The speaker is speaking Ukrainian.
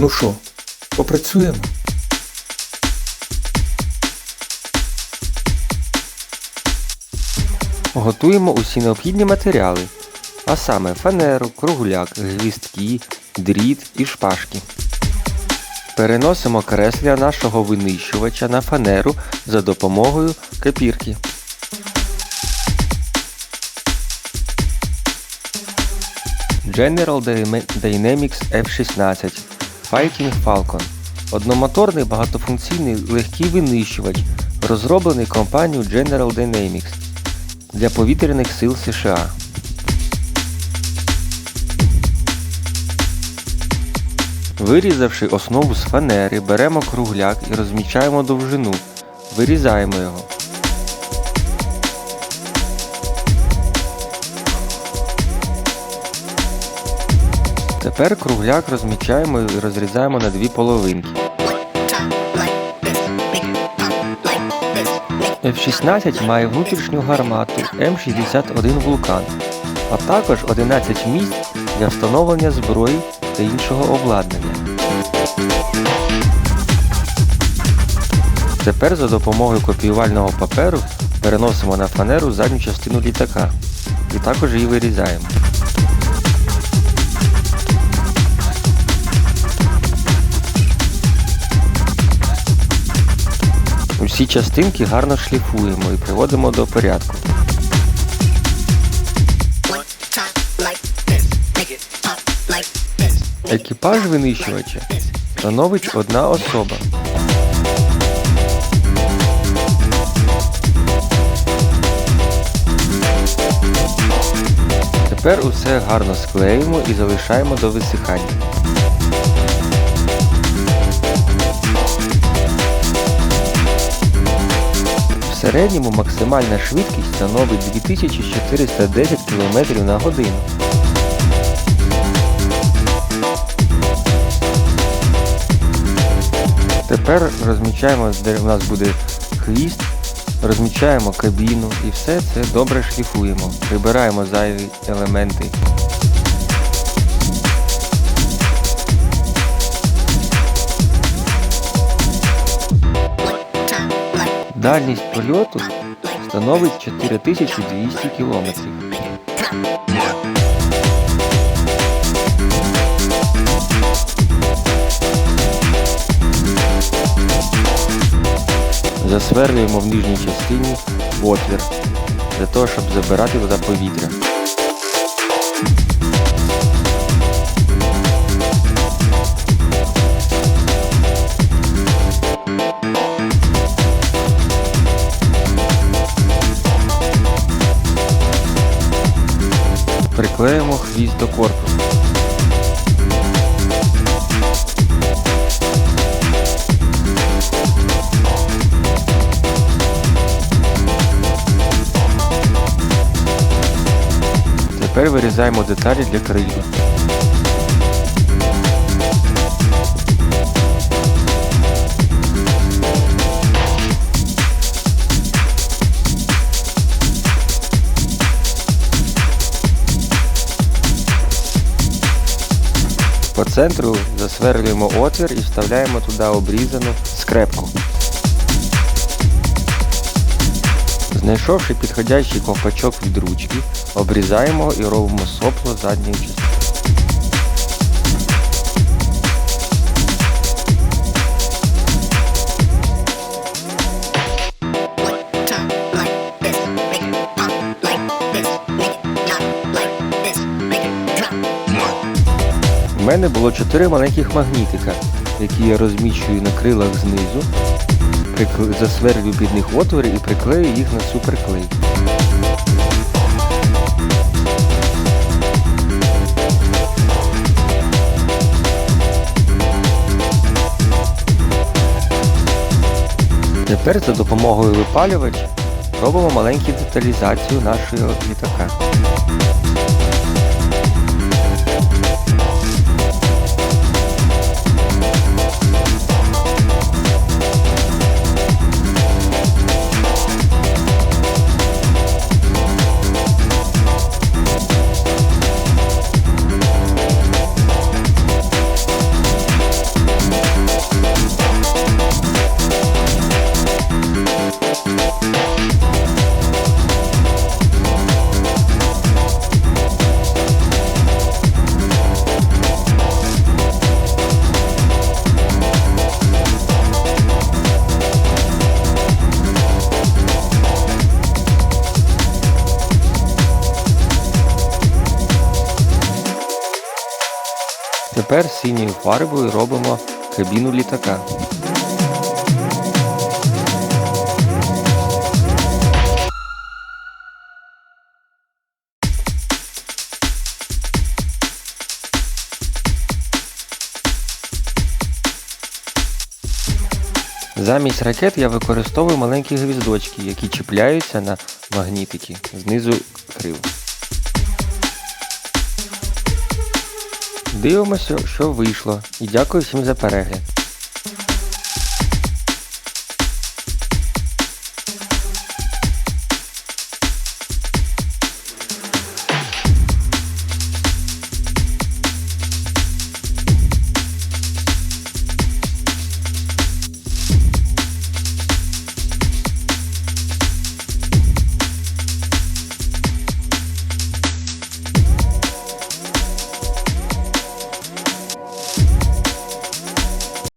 Ну що, попрацюємо? Готуємо усі необхідні матеріали, а саме фанеру, кругляк, гвістки, дріт і шпажки. Переносимо кресля нашого винищувача на фанеру за допомогою кепірки. General Dynamics F16 Fighting Falcon Одномоторний багатофункційний легкий винищувач, розроблений компанією General Dynamics для повітряних сил США. Вирізавши основу з фанери, беремо кругляк і розмічаємо довжину. Вирізаємо його. Тепер кругляк розмічаємо і розрізаємо на дві половинки. F-16 має внутрішню гармату М61 Вулкан, а також 11 місць для встановлення зброї та іншого обладнання. Тепер за допомогою копіювального паперу переносимо на фанеру задню частину літака і також її вирізаємо. Усі частинки гарно шліфуємо і приводимо до порядку. Екіпаж винищувача становить одна особа. Тепер усе гарно склеїмо і залишаємо до висихання. Середньому максимальна швидкість становить 2410 км на годину. Тепер розмічаємо, де в нас буде хвіст, розмічаємо кабіну і все це добре шліфуємо. Прибираємо зайві елементи. Дальність польоту становить 4200 км. Засверлюємо в нижній частині отвір для того, щоб забирати туди повітря. Приклеїмо хвіст до корпусу. Тепер вирізаємо деталі для крилів. По центру засверлюємо отвір і вставляємо туди обрізану скрепку. Знайшовши підходящий ковпачок від ручки, обрізаємо і робимо сопло задньої частини. У мене було 4 маленьких магнітика, які я розміщую на крилах знизу, засверлюю під них отвори і приклею їх на суперклей. Тепер за допомогою випалювача робимо маленьку деталізацію нашого літака. Тепер синьою фарбою робимо кабіну літака. Замість ракет я використовую маленькі гвіздочки, які чіпляються на магнітики знизу крил. Дивимося, що вийшло, і дякую всім за перегляд.